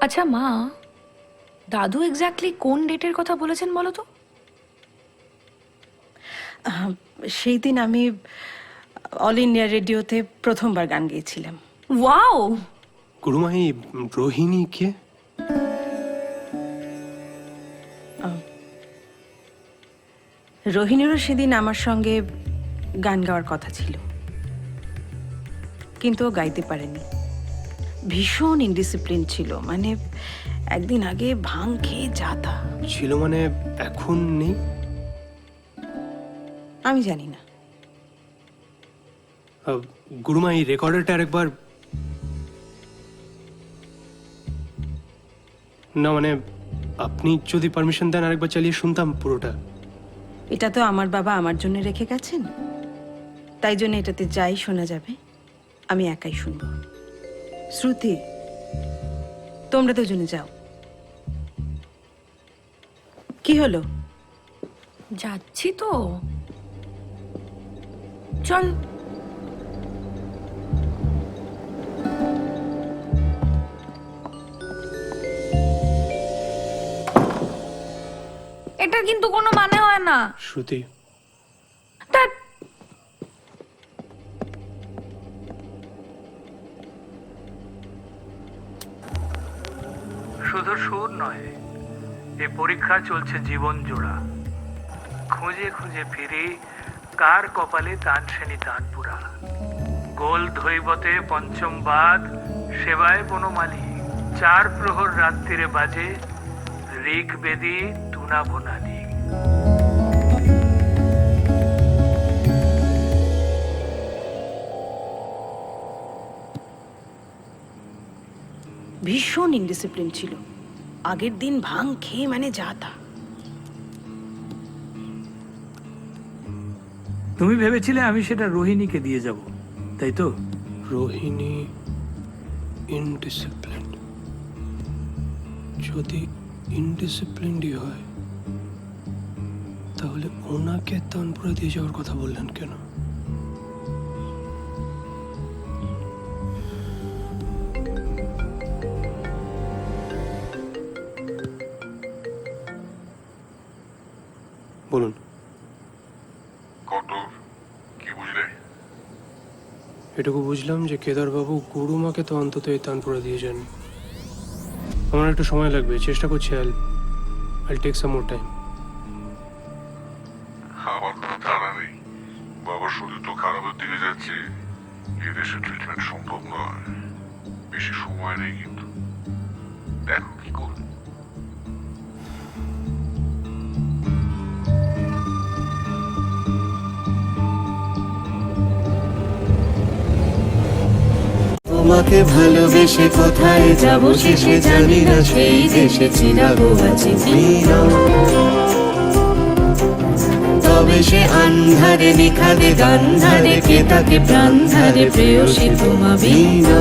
আচ্ছা মা দাদু এক্স্যাক্টলি কোন ডেটের কথা বলেছেন বলো তো? সেই দিন আমি অল ইন্ডিয়া রেডিওতে প্রথমবার গান গেয়েছিলাম। ওয়াও গুরুমাই রোহিণী কে? রোহিণীরও সেদিন আমার সঙ্গে গান গাওয়ার কথা ছিল। কিন্তু ও গাইতে পারেনি। ভীষণ ইনডিসিপ্লিন ছিল মানে একদিন আগে ভাং খেয়ে যাতা ছিল মানে এখন নেই? আমি জানি না। আহ, গুরুমা এই রেকর্ডারটা আরেকবার। না মানে আপনি যদি পারমিশন দেন আরেকবার চালিয়ে শুনতাম পুরোটা। এটা তো আমার বাবা আমার জন্য রেখে গেছেন। তাই জন্য এটাতে যাই শোনা যাবে। আমি একাই শুনব। শ্রুতি তোমরা দুজনে যাও। কি হলো? যাচ্ছি তো। চল। এটার কিন্তু কোনো মানে হয় না। শ্রুতি শুধু সুর নয়, এ পরীক্ষা চলছে জীবন জোড়া। খুঁজে খুঁজে ফিরি কার কপালে তান শ্রেণি তান পুরা। গোল ধৈবতে পঞ্চম বাদ, সেবায় বনমালী চার প্রহর রাত্রিরে বাজে ঋক বেদি তুনা বনালি। ভীষণ ইনডিসিপ্লিন ছিল। আগের দিন ভাং খেয়ে মানে যাতা তুমি ভেবেছিলে আমি সেটা রোহিণীকে দিয়ে যাব তাই তো? রোহিণী ইনডিসিপ্লিন যদি ইনডিসিপ্লিনডই হয় তাহলে ওনাকে তানপুরা দিয়ে যাওয়ার কথা বললেন কেন? বলুন। কটর কি বুঝলে? এটুকু বুঝলাম যে কেদারবাবু গুরুমাকে তো অন্তত এই তানপুরা দিয়ে যান। আমার একটু সময় লাগবে চেষ্টা করছি আল আল টেক সাম মোর টাইম আমার নেই। বাবার শরীর তো খারাপের দিকে যাচ্ছে। এদেশে ট্রিটমেন্ট সম্ভব নয়। বেশি সময় নেই কিন্তু। দেখো কি করবে। তোমাকে ভালোবেসে কোথায় যাব শেষে জানি না, সেই দেশে চিনাবো আছে তবে সে আন্ধারে, নিখাদে, গান্ধারে, কে তাকে ধারে প্রেয়সী তোমা বিনা